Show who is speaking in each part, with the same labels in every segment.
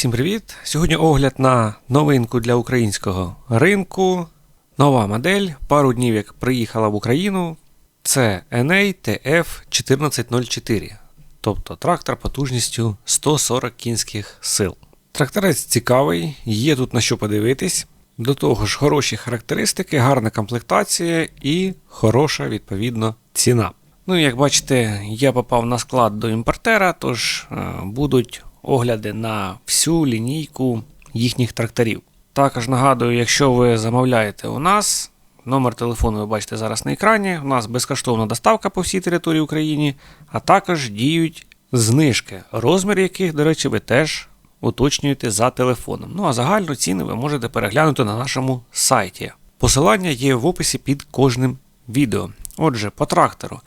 Speaker 1: Всім привіт! Сьогодні огляд на новинку для українського ринку. Нова модель. Пару днів як приїхала в Україну. Це NA TF 1404. Тобто трактор потужністю 140 кінських сил. Тракторець цікавий, є тут на що подивитись. До того ж, хороші характеристики, гарна комплектація і хороша, відповідно, ціна. Ну, як бачите, я попав на склад до імпортера, тож е, будуть огляди на всю лінійку їхніх тракторів. Також нагадую, якщо ви замовляєте у нас, номер телефону ви бачите зараз на екрані. У нас безкоштовна доставка по всій території України, а також діють знижки, розмір яких, до речі, ви теж уточнюєте за телефоном. Ну а загальну ціну ви можете переглянути на нашому сайті. Посилання є в описі під кожним відео. Отже, по трактору.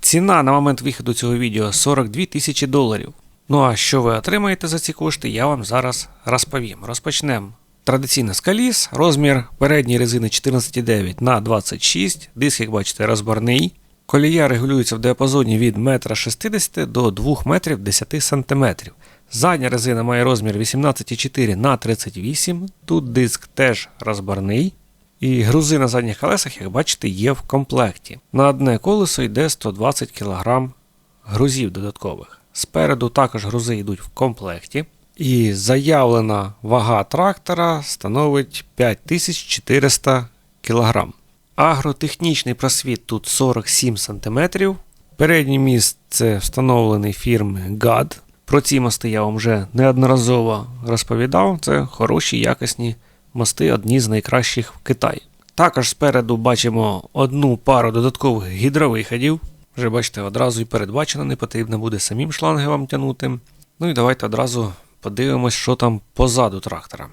Speaker 1: Ціна на момент виходу цього відео 42 тисячі доларів. Ну а що ви отримаєте за ці кошти, я вам зараз розповім. Розпочнемо. Традиційно з коліс, розмір передньої резини 14,9 на 26, диск, як бачите, розборний. Колія регулюється в діапазоні від 1,60 м до 2 метрів 10 см. Задня резина має розмір 18,4 на 38 Тут диск теж розборний. І грузи на задніх колесах, як бачите, є в комплекті. На одне колесо йде 120 кг грузів додаткових. Спереду також грузи йдуть в комплекті. І заявлена вага трактора становить 5400 кг. Агротехнічний просвіт тут 47 см. Передній міст це встановлений фірми GAD. Про ці мости я вам вже неодноразово розповідав. Це хороші якісні мости, одні з найкращих в Китаї. Також спереду бачимо одну пару додаткових гідровиходів. Вже бачите, одразу і передбачено, не потрібно буде самим шланги вам тягнути. Ну і давайте одразу подивимось, що там позаду трактора.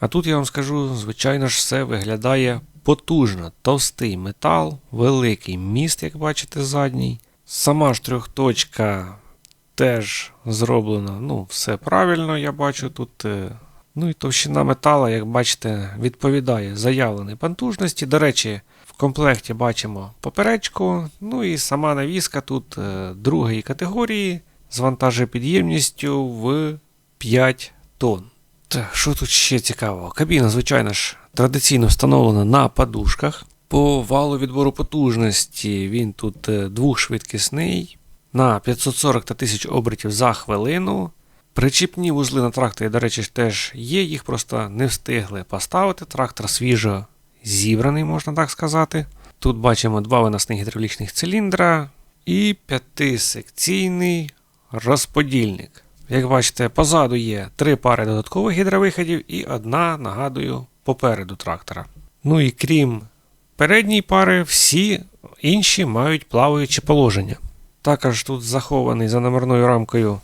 Speaker 1: А тут я вам скажу, звичайно ж, все виглядає потужно. Товстий метал, великий міст, як бачите, задній. Сама ж трьохточка теж зроблена, ну, все правильно, я бачу тут. е, Ну і товщина метала, як бачите, відповідає заявленій потужності. До речі, комплекті бачимо поперечку, ну і сама навіска тут е, другої категорії з вантажопідємністю в 5 тонн. Так, що тут ще цікавого? Кабіна, звичайно ж, традиційно встановлена на подушках. По валу відбору потужності він тут е, двохшвидкісний на 540 та 1000 обертів за хвилину. Причіпні вузли на тракторі, до речі, теж є, їх просто не встигли поставити. Трактор свіжо зібраний, можна так сказати. Тут бачимо два виносних гідравлічних циліндра і п'ятисекційний розподільник. Як бачите, позаду є три пари додаткових гідровиходів і одна, нагадую, попереду трактора. Ну і крім передньої пари, всі інші мають плаваюче положення. Також тут захований за номерною рамкою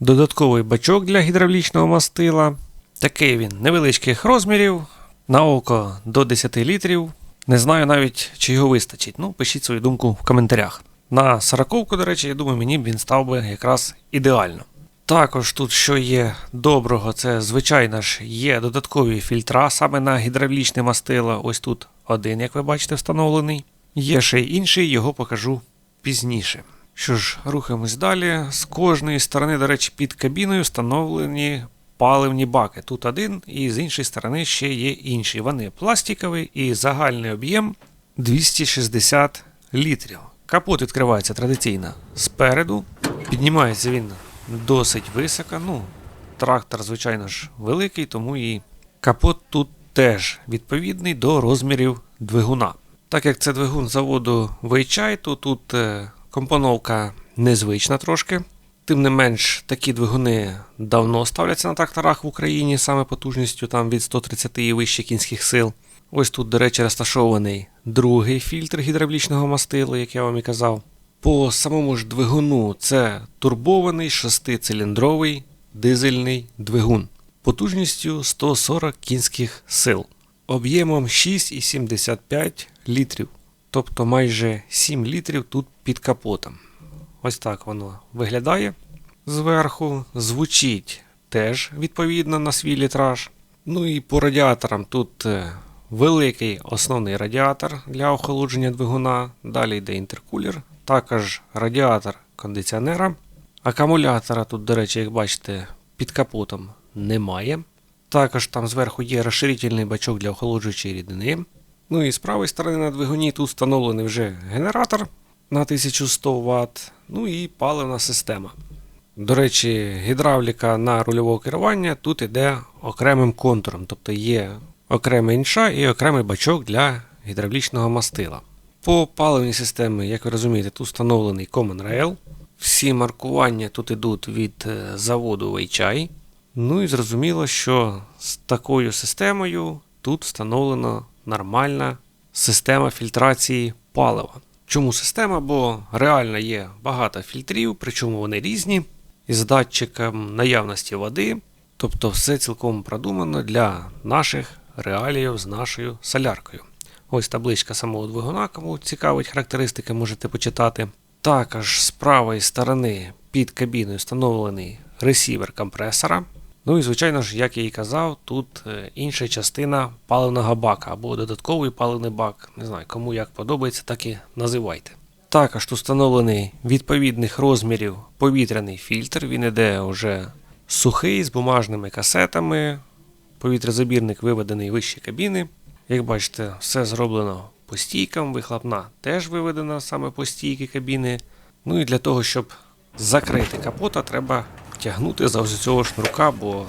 Speaker 1: додатковий бачок для гідравлічного мастила. Такий він невеличких розмірів, на око до 10 літрів. Не знаю навіть, чи його вистачить. Ну, пишіть свою думку в коментарях. На сороковку, до речі, я думаю, мені б він став би якраз ідеально. Також тут, що є доброго, це, звичайно ж, є додаткові фільтра саме на гідравлічне мастило. Ось тут один, як ви бачите, встановлений. Є ще й інший, його покажу пізніше. Що ж, рухаємось далі. З кожної сторони, до речі, під кабіною встановлені паливні баки. Тут один, і з іншої сторони ще є інший. Вони пластикові і загальний об'єм 260 літрів. Капот відкривається традиційно спереду. Піднімається він досить високо. Ну, трактор, звичайно ж, великий, тому і капот тут теж відповідний до розмірів двигуна. Так як це двигун заводу Weichai, то тут е, компоновка незвична трошки. Тим не менш, такі двигуни давно ставляться на тракторах в Україні, саме потужністю там від 130 і вище кінських сил. Ось тут, до речі, розташований другий фільтр гідравлічного мастила, як я вам і казав. По самому ж двигуну це турбований шестициліндровий дизельний двигун потужністю 140 кінських сил, об'ємом 6,75 літрів, тобто майже 7 літрів тут під капотом. Ось так воно виглядає зверху. Звучить теж відповідно на свій літраж. Ну і по радіаторам тут е, великий основний радіатор для охолодження двигуна. Далі йде інтеркулер, також радіатор кондиціонера. Акумулятора тут, до речі, як бачите, під капотом немає. Також там зверху є розширительний бачок для охолоджуючої рідини. Ну і з правої сторони на двигуні тут встановлений вже генератор на 1100 Вт, ну і паливна система. До речі, гідравліка на рульового керування тут іде окремим контуром, тобто є окрема інша і окремий бачок для гідравлічного мастила. По паливній системі, як ви розумієте, тут встановлений Common Rail. Всі маркування тут ідуть від е, заводу Weichai. Ну і зрозуміло, що з такою системою тут встановлена нормальна система фільтрації палива. Чому система? Бо реально є багато фільтрів, причому вони різні, із датчиком наявності води. Тобто все цілком продумано для наших реаліїв з нашою соляркою. Ось табличка самого двигуна, кому цікавить характеристики, можете почитати. Також з правої сторони під кабіною встановлений ресівер компресора. Ну і, звичайно ж, як я і казав, тут е, інша частина паливного бака або додатковий паливний бак. Не знаю, кому як подобається, так і називайте. Також встановлений відповідних розмірів повітряний фільтр. Він іде вже сухий з бумажними касетами. Повітрязабірник виведений вище кабіни. Як бачите, все зроблено по стійкам, вихлопна теж виведена саме по стійки кабіни. Ну і для того, щоб закрити капота, треба тягнути за ось цього шнурка, бо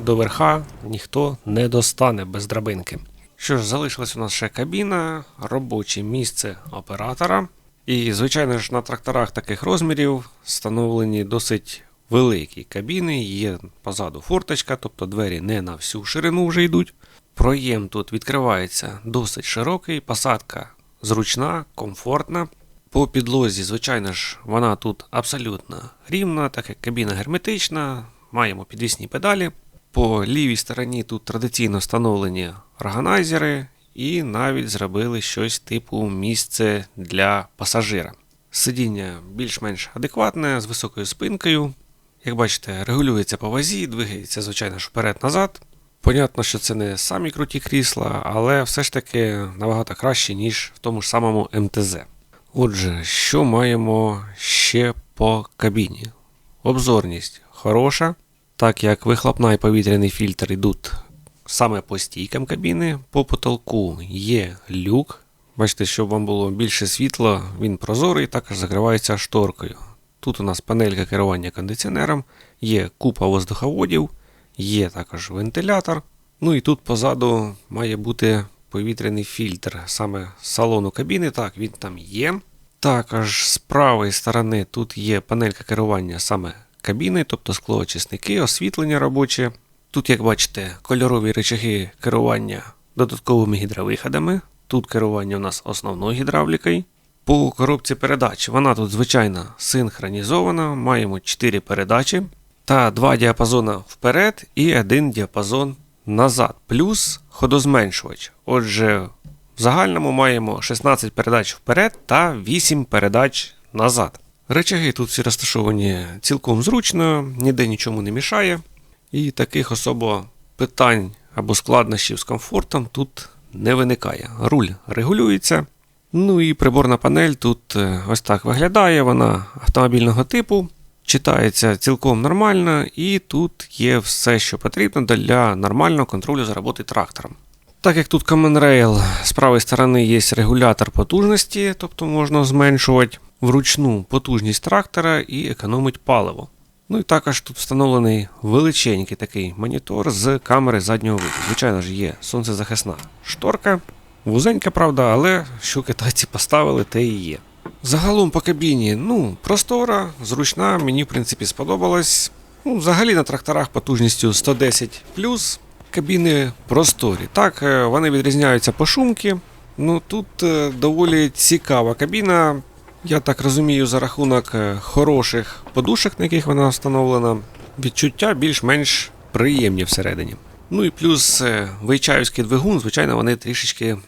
Speaker 1: до верха ніхто не достане без драбинки. Що ж, залишилась у нас ще кабіна, робоче місце оператора. І, звичайно ж, на тракторах таких розмірів встановлені досить великі кабіни, є позаду форточка, тобто двері не на всю ширину вже йдуть. Проєм тут відкривається досить широкий, посадка зручна, комфортна. По підлозі, звичайно ж, вона тут абсолютно рівна, так як кабіна герметична, маємо підвісні педалі. По лівій стороні тут традиційно встановлені органайзери і навіть зробили щось типу місце для пасажира. Сидіння більш-менш адекватне, з високою спинкою. Як бачите, регулюється по вазі, двигається, звичайно ж, вперед-назад. Понятно, що це не самі круті крісла, але все ж таки набагато краще, ніж в тому ж самому МТЗ. Отже, що маємо ще по кабіні? Обзорність хороша, так як вихлопна і повітряний фільтр йдуть саме по стійкам кабіни. По потолку є люк. Бачите, щоб вам було більше світла, він прозорий, також закривається шторкою. Тут у нас панелька керування кондиціонером, є купа воздуховодів, є також вентилятор. Ну і тут позаду має бути повітряний фільтр саме салону кабіни. Так, він там є. Також з правої сторони тут є панелька керування саме кабіни, тобто склоочисники, освітлення робоче. Тут, як бачите, кольорові речаги керування додатковими гідровиходами. Тут керування у нас основною гідравлікою. По коробці передач вона тут звичайно синхронізована. Маємо 4 передачі та 2 діапазони вперед і один діапазон назад, плюс ходозменшувач. Отже, в загальному маємо 16 передач вперед та 8 передач назад. Речаги тут всі розташовані цілком зручно, ніде нічому не мішає. І таких особо питань або складнощів з комфортом тут не виникає. Руль регулюється. Ну і приборна панель тут е, ось так виглядає. Вона автомобільного типу, читається цілком нормально, і тут є все, що потрібно для нормального контролю за роботи трактором. Так як тут Common Rail, з правої сторони є регулятор потужності, тобто можна зменшувати вручну потужність трактора і економить паливо. Ну і також тут встановлений величенький такий монітор з камери заднього виду. Звичайно ж, є сонцезахисна шторка. Вузенька, правда, але що китайці поставили, те і є. Загалом по кабіні, ну, простора, зручна, мені в принципі сподобалось. Ну, взагалі на тракторах потужністю 110 кабіни просторі. Так, е, вони відрізняються по шумки. Ну тут е, доволі цікава кабіна. Я так розумію, за рахунок е, хороших подушок, на яких вона встановлена, відчуття більш-менш приємні всередині. Ну і плюс вейчаївський двигун, звичайно, вони трішечки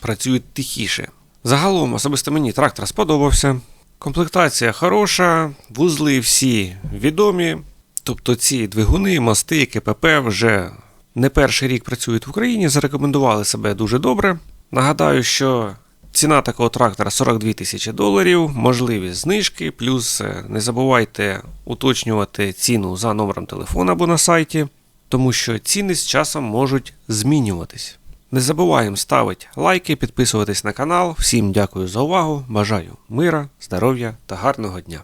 Speaker 1: працюють тихіше. Загалом, особисто мені трактор сподобався. Комплектація хороша, вузли всі відомі. Тобто ці двигуни, мости, КПП вже не перший рік працюють в Україні, зарекомендували себе дуже добре. Нагадаю, що Ціна такого трактора 42 тисячі доларів, можливі знижки, плюс е, не забувайте уточнювати ціну за номером телефона або на сайті, тому що ціни з часом можуть змінюватись. Не забуваємо ставити лайки, підписуватись на канал. Всім дякую за увагу. Бажаю мира, здоров'я та гарного дня.